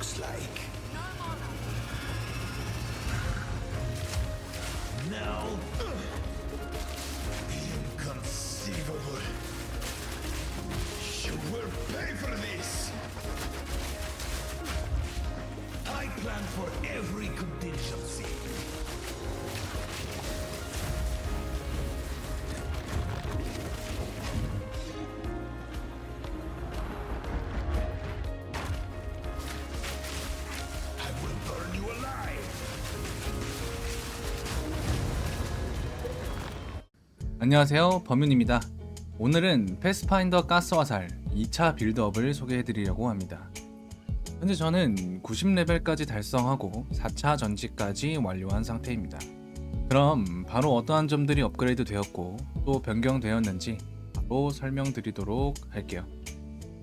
looks like. No now 안녕하세요. 범윤입니다. 오늘은 패스파인더 가스화살 2차 빌드업을 소개해드리려고 합니다. 현재 저는 90레벨까지 달성하고 4차 전지까지 완료한 상태입니다. 그럼 바로 어떠한 점들이 업그레이드 되었고 또 변경되었는지 바로 설명드리도록 할게요.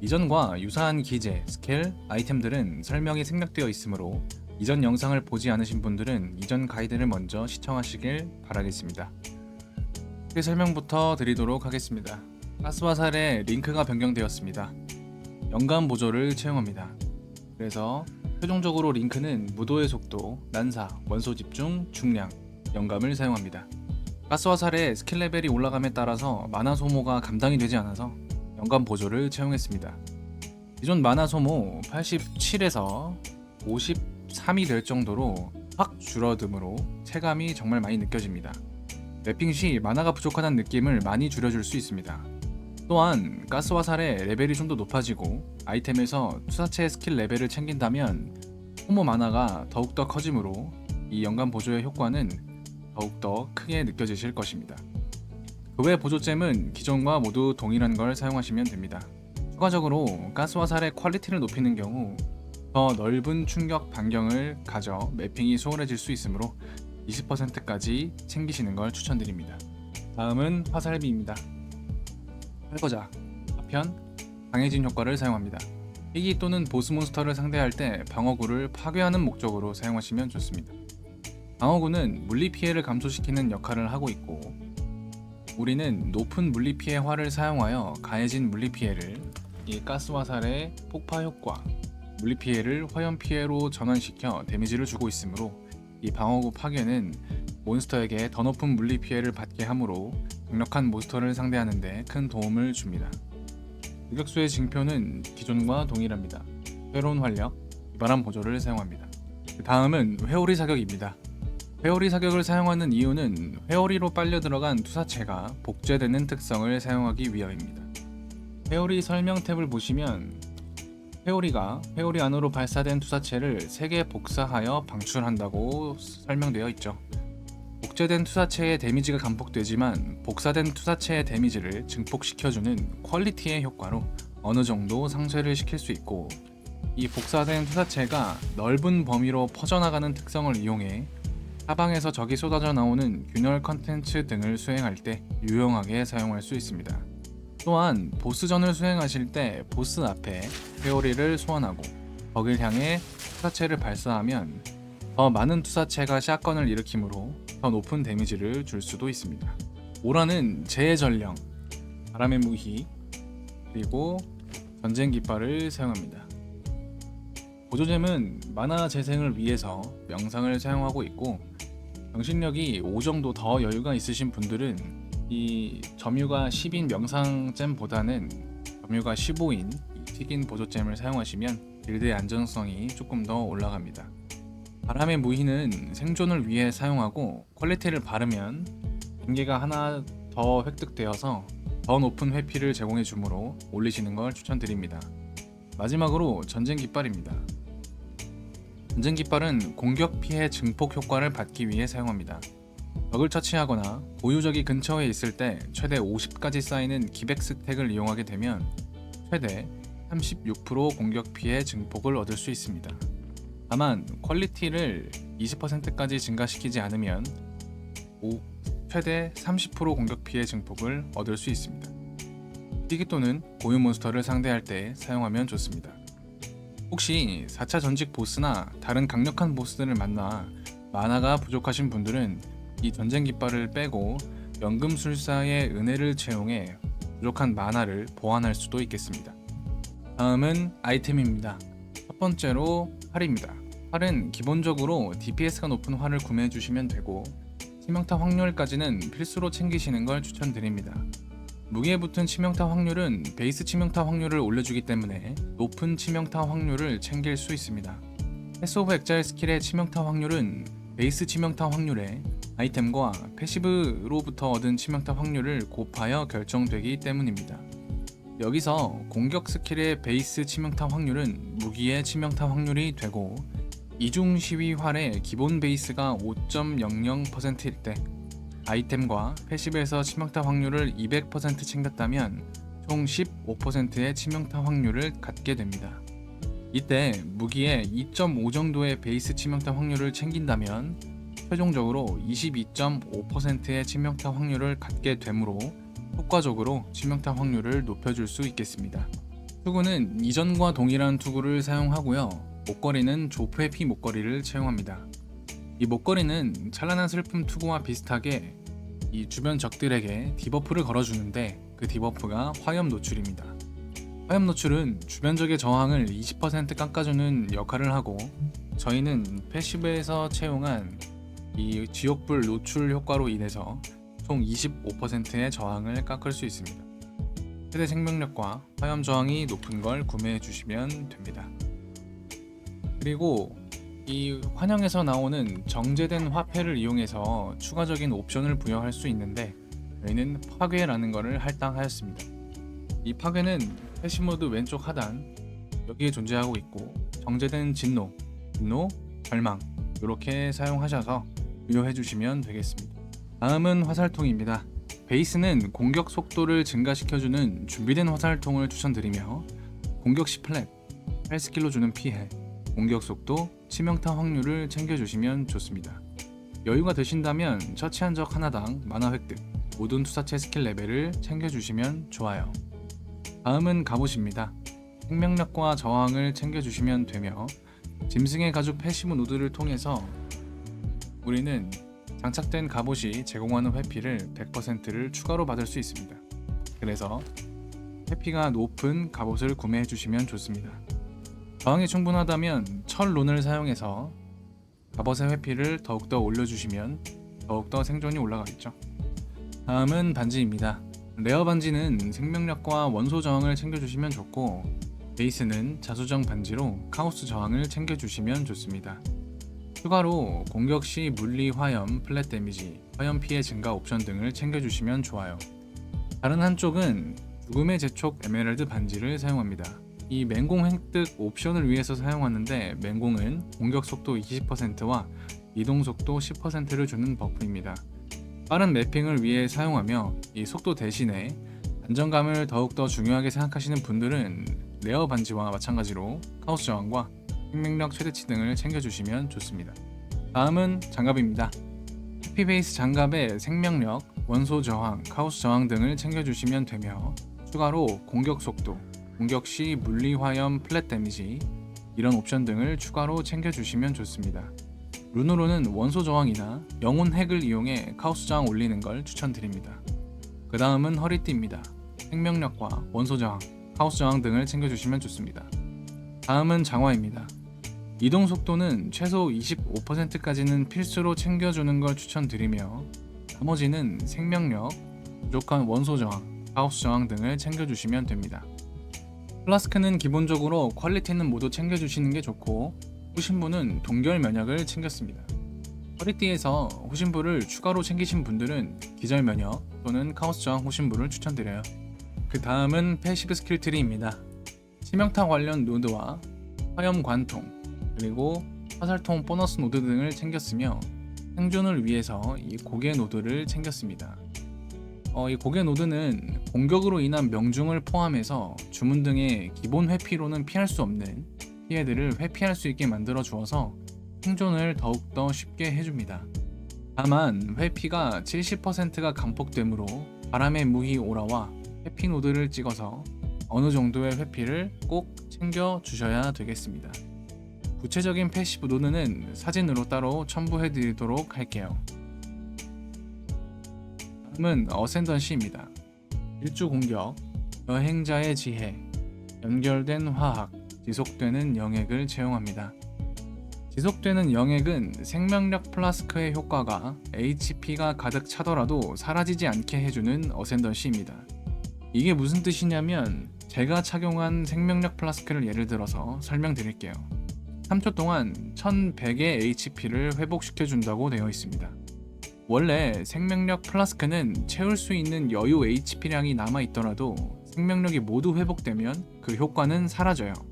이전과 유사한 기재, 스킬, 아이템들은 설명이 생략되어 있으므로 이전 영상을 보지 않으신 분들은 이전 가이드를 먼저 시청하시길 바라겠습니다 그 설명부터 드리도록 하겠습니다. 가스화살의 링크가 변경되었습니다. 연간 보조를 채용합니다. 그래서 최종적으로 링크는 무도의 속도, 난사, 원소 집중, 중량, 영감을 사용합니다. 가스화살의 스킬 레벨이 올라감에 따라서 마나 소모가 감당이 되지 않아서 연간 보조를 채용했습니다. 기존 마나 소모 87에서 53이 될 정도로 확 줄어듦으로 체감이 정말 많이 느껴집니다. 맵핑 시 만화가 부족하다는 느낌을 많이 줄여줄 수 있습니다. 또한 가스화살의 레벨이 좀 더 높아지고 아이템에서 투사체 스킬 레벨을 챙긴다면 소모 만화가 더욱더 커지므로 이 연간 보조의 효과는 더욱더 크게 느껴지실 것입니다. 그 외 보조잼은 기존과 모두 동일한 걸 사용하시면 됩니다. 추가적으로 가스화살의 퀄리티를 높이는 경우 더 넓은 충격 반경을 가져 매핑이 수월해질 수 있으므로 20%까지 챙기시는 걸 추천드립니다. 다음은 화살비입니다. 활거자, 파편, 강해진 효과를 사용합니다. 희귀 또는 보스 몬스터를 상대할 때 방어구를 파괴하는 목적으로 사용하시면 좋습니다. 방어구는 물리 피해를 감소시키는 역할을 하고 있고 우리는 높은 물리 피해 활을 사용하여 가해진 물리 피해를 이 가스 화살의 폭파 효과, 물리 피해를 화염 피해로 전환시켜 데미지를 주고 있으므로 이 방어구 파괴는 몬스터에게 더 높은 물리 피해를 받게 하므로 강력한 몬스터를 상대하는데 큰 도움을 줍니다. 유격수의 징표는 기존과 동일합니다. 새로운 활력, 기발한 보조를 사용합니다. 그 다음은 회오리 사격입니다. 회오리 사격을 사용하는 이유는 회오리로 빨려 들어간 투사체가 복제되는 특성을 사용하기 위함입니다. 회오리 설명 탭을 보시면 회오리가 회오리 안으로 발사된 투사체를 3개 복사하여 방출한다고 설명되어 있죠. 복제된 투사체의 데미지가 감폭되지만 복사된 투사체의 데미지를 증폭시켜주는 퀄리티의 효과로 어느 정도 상쇄를 시킬 수 있고 이 복사된 투사체가 넓은 범위로 퍼져나가는 특성을 이용해 사방에서 적이 쏟아져 나오는 균열 컨텐츠 등을 수행할 때 유용하게 사용할 수 있습니다. 또한 보스전을 수행하실 때 보스 앞에 회오리를 소환하고 적을 향해 투사체를 발사하면 더 많은 투사체가 샷건을 일으키므로 더 높은 데미지를 줄 수도 있습니다. 오라는 재해 전령, 바람의 무희, 그리고 전쟁 깃발을 사용합니다. 보조잼은 만화 재생을 위해서 명상을 사용하고 있고 정신력이 5 정도 더 여유가 있으신 분들은 이 점유가 10인 명상잼보다는 점유가 15인 튀긴 보조잼을 사용하시면 빌드의 안전성이 조금 더 올라갑니다. 바람의 무희는 생존을 위해 사용하고 퀄리티를 바르면 경계가 하나 더 획득되어서 더 높은 회피를 제공해 주므로 올리시는 걸 추천드립니다. 마지막으로 전쟁 깃발입니다. 전쟁 깃발은 공격 피해 증폭 효과를 받기 위해 사용합니다. 적을 처치하거나 보유적이 근처에 있을 때 최대 50까지 쌓이는 기백 스택을 이용하게 되면 최대 36% 공격 피해 증폭을 얻을 수 있습니다. 다만 퀄리티를 20%까지 증가시키지 않으면 오- 최대 30% 공격 피해 증폭을 얻을 수 있습니다. 희귀 또는 고유 몬스터를 상대할 때 사용하면 좋습니다. 혹시 4차 전직 보스나 다른 강력한 보스들을 만나 만화가 부족하신 분들은 이 전쟁 깃발을 빼고 연금술사의 은혜를 채용해 부족한 만화를 보완할 수도 있겠습니다. 다음은 아이템입니다. 첫 번째로 활입니다. 활은 기본적으로 DPS가 높은 활을 구매해 주시면 되고 치명타 확률까지는 필수로 챙기시는 걸 추천드립니다. 무게에 붙은 치명타 확률은 베이스 치명타 확률을 올려주기 때문에 높은 치명타 확률을 챙길 수 있습니다. 패스 오브 엑자일 스킬의 치명타 확률은 베이스 치명타 확률에 아이템과 패시브로부터 얻은 치명타 확률을 곱하여 결정되기 때문입니다. 여기서 공격 스킬의 베이스 치명타 확률은 무기의 치명타 확률이 되고 이중 시위 활의 기본 베이스가 5.00%일 때 아이템과 패시브에서 치명타 확률을 200% 챙겼다면 총 15%의 치명타 확률을 갖게 됩니다. 이때 무기의 2.5 정도의 베이스 치명타 확률을 챙긴다면 최종적으로 22.5%의 치명타 확률을 갖게 되므로 효과적으로 치명타 확률을 높여줄 수 있겠습니다. 투구는 이전과 동일한 투구를 사용하고요. 목걸이는 조프 해피 목걸이를 채용합니다. 이 목걸이는 찬란한 슬픔 투구와 비슷하게 이 주변 적들에게 디버프를 걸어주는데 그 디버프가 화염 노출입니다. 화염 노출은 주변 적의 저항을 20% 깎아주는 역할을 하고 저희는 패시브에서 채용한 이 지옥불 노출 효과로 인해서 총 25%의 저항을 깎을 수 있습니다. 최대 생명력과 화염 저항이 높은 걸 구매해 주시면 됩니다. 그리고 이 환영에서 나오는 정제된 화폐를 이용해서 추가적인 옵션을 부여할 수 있는데 저희는 파괴라는 것을 할당하였습니다. 이 파괴는 패시모드 왼쪽 하단 여기에 존재하고 있고 정제된 진노, 분노, 절망 이렇게 사용하셔서 부여해 주시면 되겠습니다. 다음은 화살통입니다. 베이스는 공격 속도를 증가시켜주는 준비된 화살통을 추천드리며 공격 시 플랫, 8스킬로 주는 피해, 공격 속도, 치명타 확률을 챙겨주시면 좋습니다. 여유가 되신다면 처치한 적 하나당 만화 획득, 모든 투사체 스킬 레벨을 챙겨주시면 좋아요. 다음은 갑옷입니다. 생명력과 저항을 챙겨주시면 되며 짐승의 가죽 패시브 노드를 통해서 우리는 장착된 갑옷이 제공하는 회피를 100%를 추가로 받을 수 있습니다. 그래서 회피가 높은 갑옷을 구매해 주시면 좋습니다. 저항이 충분하다면 철 론을 사용해서 갑옷의 회피를 더욱더 올려주시면 더욱더 생존이 올라가겠죠. 다음은 반지입니다. 레어 반지는 생명력과 원소 저항을 챙겨주시면 좋고 베이스는 자수정 반지로 카오스 저항을 챙겨주시면 좋습니다. 추가로 공격 시 물리 화염, 플랫 데미지, 화염 피해 증가 옵션 등을 챙겨주시면 좋아요. 다른 한쪽은 죽음의 제촉 에메랄드 반지를 사용합니다. 이 맹공 획득 옵션을 위해서 사용하는데 맹공은 공격 속도 20%와 이동 속도 10%를 주는 버프입니다. 빠른 매핑을 위해 사용하며 이 속도 대신에 안정감을 더욱더 중요하게 생각하시는 분들은 레어 반지와 마찬가지로 카오스 저항과 생명력 최대치 등을 챙겨주시면 좋습니다. 다음은 장갑입니다. 해피베이스 장갑의 생명력, 원소 저항, 카오스 저항 등을 챙겨주시면 되며 추가로 공격 속도, 공격 시 물리 화염 플랫 데미지 이런 옵션 등을 추가로 챙겨주시면 좋습니다. 룬으로는 원소 저항이나 영혼 핵을 이용해 카오스 저항 올리는 걸 추천드립니다. 그 다음은 허리띠입니다. 생명력과 원소 저항, 카오스 저항 등을 챙겨주시면 좋습니다. 다음은 장화입니다. 이동 속도는 최소 25%까지는 필수로 챙겨주는 걸 추천드리며 나머지는 생명력, 부족한 원소 저항, 카오스 저항 등을 챙겨주시면 됩니다. 플라스크는 기본적으로 퀄리티는 모두 챙겨주시는 게 좋고 후신부는 동결 면역을 챙겼습니다. 허리띠에서 후신부를 추가로 챙기신 분들은 기절 면역 또는 카오스 저항 후신부를 추천드려요. 그 다음은 패시브 스킬 트리입니다. 치명타 관련 노드와 화염 관통 그리고 화살통 보너스 노드 등을 챙겼으며 생존을 위해서 이 고개 노드를 챙겼습니다. 어, 이 고개 노드는 공격으로 인한 명중을 포함해서 주문 등의 기본 회피로는 피할 수 없는 피해들을 회피할 수 있게 만들어 주어서 생존을 더욱더 쉽게 해줍니다. 다만 회피가 70%가 감폭되므로 바람의 무희 오라와 회피 노드를 찍어서 어느 정도의 회피를 꼭 챙겨 주셔야 되겠습니다. 구체적인 패시브 노드는 사진으로 따로 첨부해 드리도록 할게요. 다음은 어센던시입니다. 일주 공격, 여행자의 지혜, 연결된 화학, 지속되는 영액을 채용합니다. 지속되는 영액은 생명력 플라스크의 효과가 HP가 가득 차더라도 사라지지 않게 해주는 어센던시입니다. 이게 무슨 뜻이냐면 제가 착용한 생명력 플라스크를 예를 들어서 설명드릴게요. 3초 동안 1100의 HP를 회복시켜준다고 되어 있습니다. 원래 생명력 플라스크는 채울 수 있는 여유 HP량이 남아있더라도 생명력이 모두 회복되면 그 효과는 사라져요.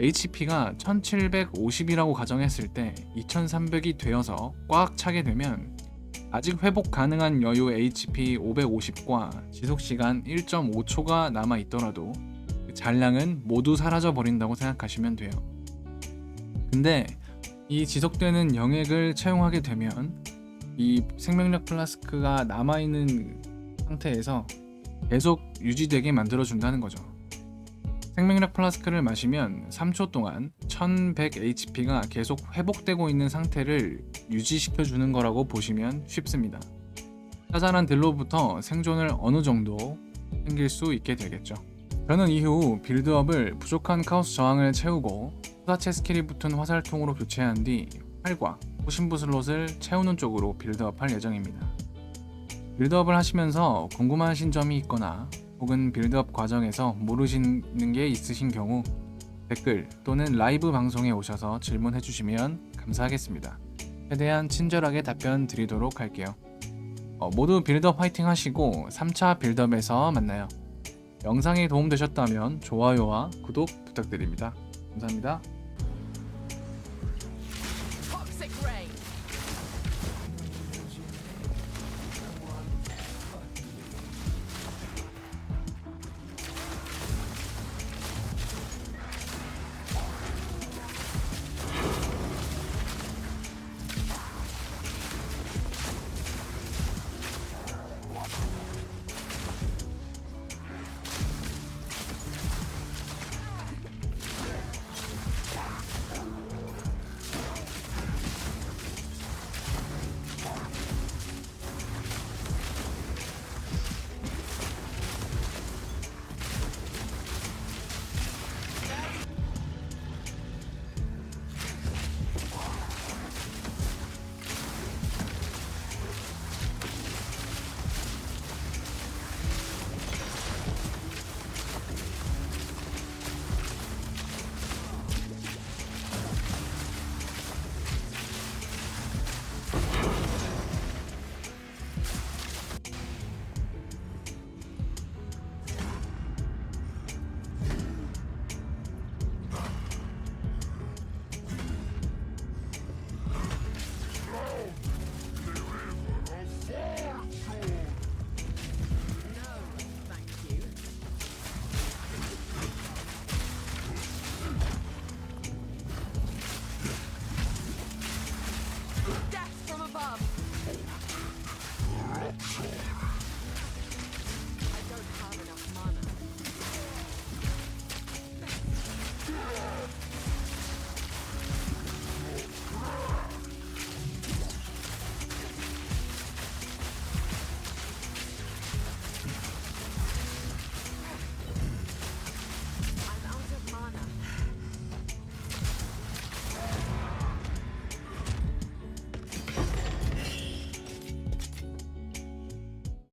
HP가 1750이라고 가정했을 때 2300이 되어서 꽉 차게 되면 아직 회복 가능한 여유 HP 550과 지속시간 1.5초가 남아 있더라도 그 잔량은 모두 사라져 버린다고 생각하시면 돼요. 근데 이 지속되는 영액을 채용하게 되면 이 생명력 플라스크가 남아있는 상태에서 계속 유지되게 만들어준다는 거죠. 생명력 플라스크를 마시면 3초 동안 1100HP가 계속 회복되고 있는 상태를 유지시켜 주는 거라고 보시면 쉽습니다. 짜잘한 딜로부터 생존을 어느 정도 챙길 수 있게 되겠죠. 저는 이후 빌드업을 부족한 카오스 저항을 채우고 후사체 스킬이 붙은 화살통으로 교체한 뒤 활과 호신부 슬롯을 채우는 쪽으로 빌드업 할 예정입니다. 빌드업을 하시면서 궁금하신 점이 있거나 혹은 빌드업 과정에서 모르시는 게 있으신 경우 댓글 또는 라이브 방송에 오셔서 질문해 주시면 감사하겠습니다. 최대한 친절하게 답변 드리도록 할게요. 어, 모두 빌드업 화이팅 하시고 3차 빌드업에서 만나요. 영상이 도움되셨다면 좋아요와 구독 부탁드립니다. 감사합니다.